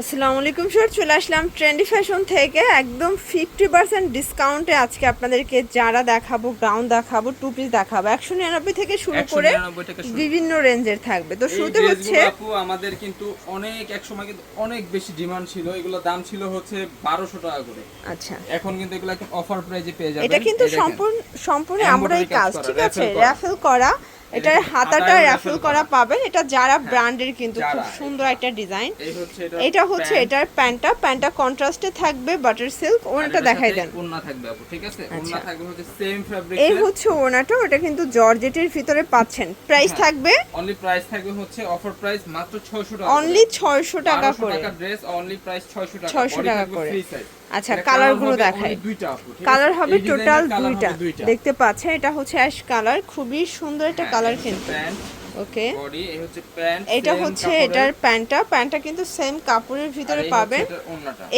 আসসালামু আলাইকুম স্যার। চলে আসলাম ট্রেন্ডি ফ্যাশন থেকে। একদম ফিফটি পার্সেন্ট ডিসকাউন্টে আজকে আপনাদেরকে যারা দেখাবো গাউন দেখাবো টু পিস দেখাবো। একশো নিরানব্বই থেকে শুরু করে 199 থেকে শুরু। বিভিন্ন রেঞ্জের থাকবে। তো শুরুতে হচ্ছে আপু আমাদের কিন্তু অনেক এক সময় কিন্তু অনেক বেশি ডিমান্ড ছিল। এগুলো দাম ছিল হচ্ছে বারোশো টাকা করে। আচ্ছা। এখন কিন্তু এগুলো অফার প্রাইজে পেয়ে যাবেন। এটা কিন্তু। সম্পূর্ণ সম্পূর্ণ আমরাই কাজ ঠিক আছে। র্যাফেল করা। এটার হাতাটা হাতায়ও করা। পাবেন। এটা যারা ব্র্যান্ডের কিন্তু খুব সুন্দর একটা ডিজাইন এই হচ্ছে এটা এটা হচ্ছে এটার প্যান্টটা। প্যান্টটা কন্ট্রাস্টে থাকবে বাটার সিল্ক ওনাটা দেখাই দেন। ওন্না থাকবে আপু ঠিক আছে? আচ্ছা। থাকবে হচ্ছে সেম ফ্যাব্রিক এই হচ্ছে ওনাটা ওটা কিন্তু জর্জেটের ভিতরে পাচ্ছেন। প্রাইস হ্যাঁ। থাকবে অনলি প্রাইস থাকবে হচ্ছে অফার প্রাইস মাত্র 600 টাকা অনলি ছয়শো টাকা করে। ড্রেস অনলি প্রাইস 600 টাকা। 600 টাকা করে। free size। আচ্ছা কালারগুলো দেখাই। কালার হবে টোটাল দুইটা। দেখতে পাচ্ছেন এটা হচ্ছে অ্যাশ কালার খুবই সুন্দর একটা কালার কিন্তু। ওকে বডি এই হচ্ছে প্যান্ট এটা হচ্ছে এটার প্যান্টটা প্যান্টটা কিন্তু সেম কাপড়ের ভিতরে পাবেন।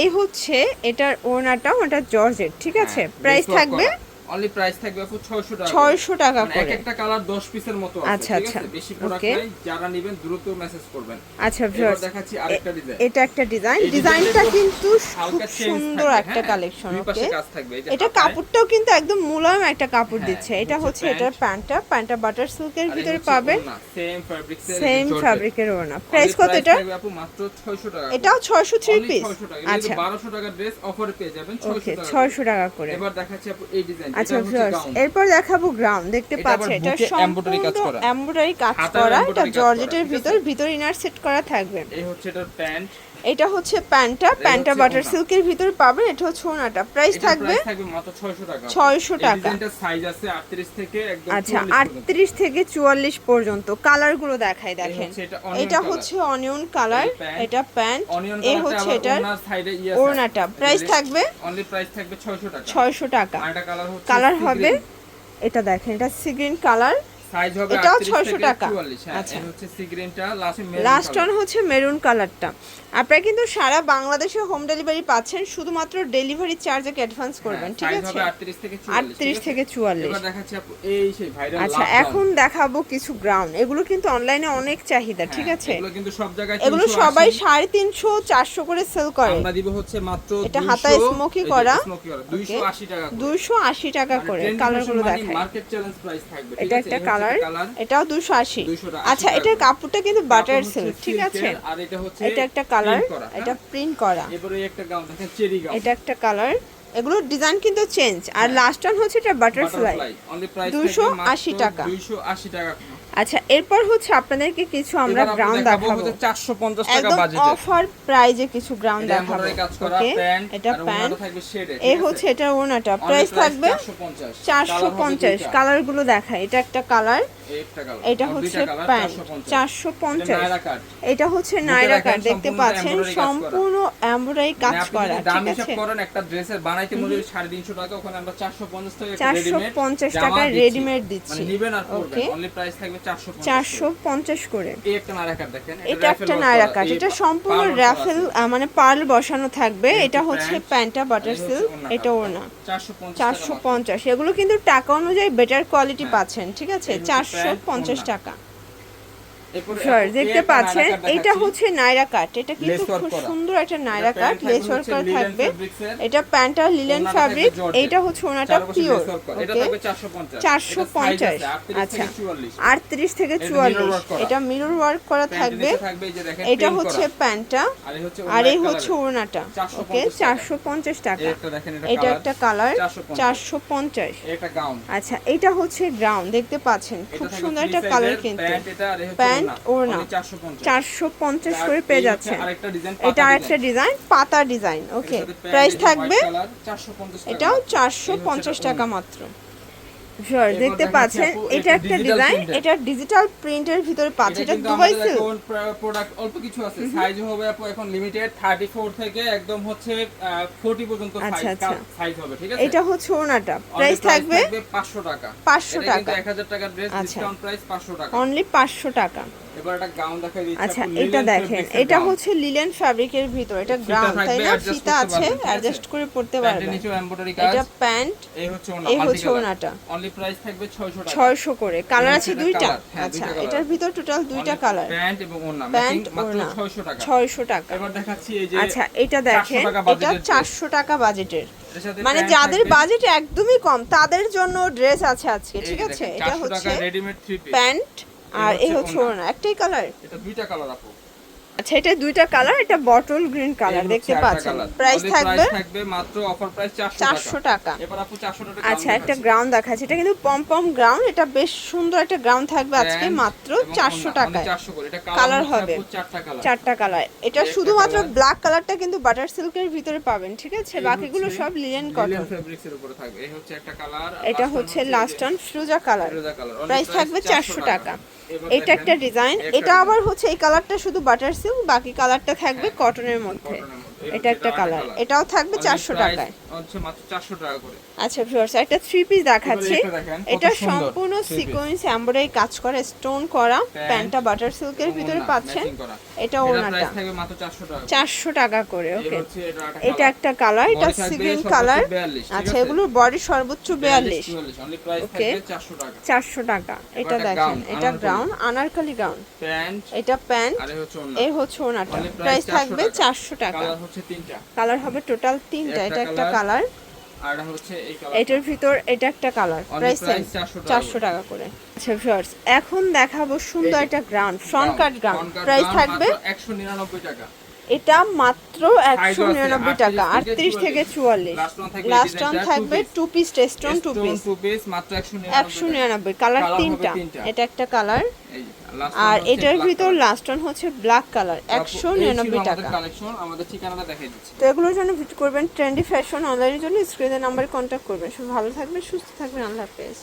এই হচ্ছে এটার ওড়নাটা ওটা জর্জেট ঠিক আছে? প্রাইস থাকবে অনলি প্রাইস থাকবে আপু 600 টাকা 600 টাকা মানে এক করে একটা কালার 10 পিসের মতো আছে আচ্ছা, আচ্ছা। বেশি প্রোডাক্ট নাই যারা নেবেন দ্রুত মেসেজ করবেন। আচ্ছা ভিউয়ার্স দেখাচ্ছি আরেকটা ডিজাইন এটা একটা ডিজাইন ডিজাইনটা কিন্তু খুব সুন্দর একটা হ্যাঁ? কালেকশন ওকে এটা কাপড়টাও কিন্তু একদম মুলায়ম একটা কাপড় হ্যাঁ, দিচ্ছে। এটা হচ্ছে এটার প্যান্টটা। প্যান্টটা বাটার সিল্কের ভিতরে পাবেন। same এর সেম। ফ্যাব্রিকের ওড়না। প্রাইস কত এটা? আপু মাত্র 600 টাকা এটাও 600 থ্রি পিস আচ্ছা আচ্ছা। 1200 টাকার ড্রেস অফারে পেয়ে যাবেন 600 টাকা 600 টাকা করে। এবার দেখাচ্ছি আপু এই ডিজাইন আচ্ছা গাউন এরপর দেখাবো গ্রাউন্ড দেখতে পাচ্ছি পাচ্ছেন এটা বুকে কাজ করা। এমব্রয়ডারি কাজ করা এটা জর্জেটের ভিতর? ভিতর ইনার সেট করা থাকবে এই হচ্ছে এটার প্যান্ট এটা হচ্ছে প্যান্টটা প্যান্টটা হচ্ছে বাটার সিল্কের ভিতর পাবেন এটা হচ্ছে ওনাটা। প্রাইস থাকবে 600 টাকা 600 টাকা। এই ডিজাইনটার সাইজ আছে 38 থেকে আচ্ছা আটত্রিশ থেকে চুয়াল্লিশ পর্যন্ত। কালারগুলো দেখাই দেখেন। এটা। হচ্ছে অনিয়ন কালার এটা প্যান্ট কালারটা হচ্ছে এটার ইয়ে ওড়নাটা। প্রাইস থাকবে অনলি প্রাইস থাকবে 600 টাকা। ছয়শো টাকা। কালার হবে এটা দেখেন এটা সি গ্রিন কালার সাইজ হবে এটাও 38 600 থেকে টাকা। 44 হ্যাঁ আচ্ছা। হচ্ছে সি গ্রিনটা লাস্টে ওয়ান হচ্ছে মেরুন কালারটা আপনারা কিন্তু সারা বাংলাদেশে হোম ডেলিভারি পাচ্ছেন শুধুমাত্র ডেলিভারি চার্জে অ্যাডভান্স করবেন ঠিক আছে? হ্যাঁ, 38 থেকে 44 আটত্রিশ থেকে চুয়াল্লিশ। এবার দেখাচ্ছি এই সেই ভাইরাল আচ্ছা এখন দেখাবো কিছু গ্রাউন্ড এগুলো কিন্তু অনলাইনে অনেক চাহিদা ঠিক আছে? হ্যাঁ, এগুলো কিন্তু সব জায়গায় এগুলো সবাই সাড়ে তিনশো চারশো করে সেল করে। আমরা দিব হচ্ছে মাত্র এটা 200 হাতায় যে করা। smoky 280 টাকা করে। দুইশো আশি টাকা করে trend কালারগুলো fashion মানে দেখায়। মার্কেট চ্যালেঞ্জ প্রাইস থাকবে ঠিক এটা একটা কালার এটাও দুশো আশি। আচ্ছা এটার কাপড়টা কিন্তু বাটার সিল্ক ঠিক আছে? এটা একটা কালার এটা হ্যাঁ? প্রিন্ট করা। এরপরে এই একটা এটা কালার এগুলোর ডিজাইন কিন্তু চেঞ্জ আর লাস্ট ওয়ান হচ্ছে এটা বাটারফ্লাই দুশো আশি 280 টাকা। 280 টাকা আচ্ছা এরপর হচ্ছে আপনাদেরকে কিছু আমরা গ্রাউন্ড দেখাবো দেখাবো। হচ্ছে 450 টাকা বাজেটে অফার প্রাইজে কিছু গ্রাউন্ড দেখাবো। ওকে প্যান্ট এটা প্যান্ট। ওনাটা থাকবে শেডে এই হচ্ছে এটা ওনাটা প্রাইস থাকবে 450 চারশো পঞ্চাশ। কালারগুলো দেখায় এটা একটা কালার এটা হচ্ছে প্যান্ট চারশো পঞ্চাশ। এটা হচ্ছে নাইরা কাট দেখতে পাচ্ছেন। সম্পূর্ণ এমব্রয়ডারি কাজ মানে করা ঠিক আছে? একটা ড্রেসের বানাইতে মূল্য 350 টাকা ওখানে আমরা 450 টাকা চারশো পঞ্চাশ টাকায় রেডিমেড দিচ্ছি। মানে ওকে প্রাইস থাকবে 450 চারশো পঞ্চাশ করে। এই একটা নায়রা কাট দেখেন এটা একটা নাইরা কাট এটা সম্পূর্ণ র্যাফেল মানে পার্ল বসানো থাকবে। এটা হচ্ছে প্যান্টটা বাটার সিল্ক। এটা 450 চারশো পঞ্চাশ এগুলো কিন্তু টাকা অনুযায়ী বেটার কোয়ালিটি হ্যাঁ। পাচ্ছেন ঠিক আছে? চারশো পঞ্চাশ। টাকা দেখতে পাচ্ছেন এটা হচ্ছে নাইরা কাট এটা কিন্তু খুব সুন্দর একটা নাইরা এটা কাট লেস ওয়ার্ক করা থাকবে। এটা প্যান্টটা লিলেন ফ্যাব্রিক। এইটা হচ্ছে ওনাটা পিওর lace work করা। এটা ওকে থাকবে 450 চারশো পঞ্চাশ আচ্ছা। আটত্রিশ থেকে চুয়াল্লিশ। এটা মিরর ওয়ার্ক করা থাকবে। এটা হচ্ছে করা। প্যান্টটা আর এই হচ্ছে 450 ওকে? চারশো পঞ্চাশ টাকা। এটা এটা একটা কালার চারশো পঞ্চাশ। আচ্ছা এটা হচ্ছে গ্রাউন্ড দেখতে পাচ্ছেন। খুব সুন্দর একটা কালার কিন্তু। প্যান্ট ওড়না। 450 আর করে পেয়ে এটা আরেকটা ডিজাইন পাতা ডিজাইন ওকে প্রাইস থাকবে এটাও চারশো পঞ্চাশ টাকা মাত্র। শিওর দেখতে পাচ্ছেন এটা একটা ডিজাইন এটা ডিজিটাল প্রিন্টের ভিতরে পাচ্ছে এটা দুবাই সিল্ক প্রোডাক্ট অল্প কিছু আছে সাইজ হবে আপু এখন লিমিটেড 34 থেকে একদম হচ্ছে আহ, 40 পর্যন্ত আচ্ছা, সাইজ আচ্ছা। সাইজ হবে ঠিক আছে? এটা হচ্ছে ওনাটা। প্রাইস থাকবে 500 টাকা। 500 এটা কিন্তু টাকা। 1000 টাকার ড্রেস আচ্ছা। ডিসকাউন্ট প্রাইস 500 টাকা। অনলি পাঁচশো টাকা। এবার একটা গাউন দেখাই দিচ্ছি আচ্ছা এটা দেখেন এটা হচ্ছে লিলেন ফ্যাব্রিকের ভিতর এটা গ্রাউন্ড তাই না? ফিতা আছে? অ্যাডজাস্ট করে পড়তে এমব্রয়ডারি এটা প্যান্ট এই হচ্ছে ওনা এই হচ্ছে ওনাটা। অনলি প্রাইস থাকবে 600 টাকা। ছয়শো করে। কালার আছে দুইটা? হ্যাঁ, আচ্ছা এটার ভিতর টোটাল দুইটা কালার প্যান্ট এবং ওনা প্যান্ট মাত্র 600 টাকা। ছয়শো টাকা। এবার দেখাচ্ছি এই যে আচ্ছা এটা দেখেন এটা budget-এর dress। চারশো টাকা বাজেটের মানে যাদের বাজেট একদমই কম তাদের জন্য ড্রেস আছে আজকে ঠিক আছে? এটা হচ্ছে রেডিমেড থ্রি পিস প্যান্ট আর এই হচ্ছে। ওড়না। একটাই কালার এটা দুইটা কালার আপু। আচ্ছা এটা দুইটা কালার এটা বটল গ্রিন কালার দেখতে পাচ্ছেন। প্রাইস থাকবে থাকবে মাত্র অফার প্রাইস 400 চারশো টাকা। এবার আপু 400 টাকা আচ্ছা একটা গ্রাউন্ড দেখাচ্ছে। এটা কিন্তু পম পম গ্রাউন্ড এটা বেশ সুন্দর একটা গ্রাউন্ড থাকবে আজকে মাত্র চারশো টাকায়। 400 করে। এটা কালার হবে। চারটা কালার এটা শুধুমাত্র ব্ল্যাক কালারটা কিন্তু বাটার সিল্কের ভিতরে পাবেন ঠিক আছে? বাকিগুলো সব লিলেন কটন ফেব্রিক্স এর উপরে থাকবে। এই হচ্ছে একটা কালার এটা হচ্ছে লাস্ট অন ফিরোজা কালার প্রাইস থাকবে চারশো টাকা। এটা একটা ডিজাইন এটা আবার হচ্ছে এই কালারটা শুধু বাটার বাকি কালারটা থাকবে কটনের মধ্যে। এটা একটা কালার এটাও থাকবে চারশো টাকায়। হচ্ছে মাত্র 400 টাকা করে। আচ্ছা ভিউয়ার্স একটা থ্রি পিস দেখাচ্ছি। এটা সম্পূর্ণ। সিকোয়েন্স এমব্রয়ডারি কাজ করা স্টোন করা প্যান্টটা বাটার সিল্কের ভিতরে পাচ্ছেন। এটা ওনাটা প্রাইস থাকবে মাত্র 400 টাকা চারশো টাকা করে ওকে এটা একটা কালার এটা সিগ্রিন কালার আচ্ছা আছে? এগুলোর বডি সর্বোচ্চ বিয়াল্লিশ 44 অনলি প্রাইস থাকবে 400 টাকা। চারশো টাকা। এটা দেখেন এটা। গ্রাউন্ড আনারকালি গ্রাউন্ড প্যান্ট এটা প্যান্ট আর এই হচ্ছে ওনাটা প্রাইস থাকবে টাকা। চারশো টাকা। কালার হচ্ছে তিনটা। কালার হবে টোটাল তিনটা এটা একটা কালার আর হচ্ছে এই কালার এটার ভিতর এটা একটা কালার প্রাইস 400 টাকা চারশো টাকা করে। আচ্ছা ভিউয়ার্স এখন দেখাবো সুন্দর একটা ground front cut ground price থাকবে 199 টাকা। এটা মাত্র একশো নিরানব্বই টাকা 38 আটত্রিশ থেকে চুয়াল্লিশ। লাস্ট টা, থাকবে টু পিস টেস্টন টু পিস মাত্র 199 একশো নিরানব্বই কালার তিনটা। এটা একটা কালার আর এটার ভিতর লাস্ট ওয়ান হচ্ছে ব্ল্যাক কালার একশো নিরানব্বই টাকা। কালেকশন আমাদের ঠিকানাটা দেখাই দিচ্ছি। তো এগুলোর জন্য ভিজিট করবেন ট্রেন্ডি ফ্যাশন অনলাইনের জন্য স্ক্রিনের নাম্বারে কন্ট্যাক্ট করবেন। সব ভালো থাকবেন সুস্থ থাকবেন আল্লাহ হাফেজ।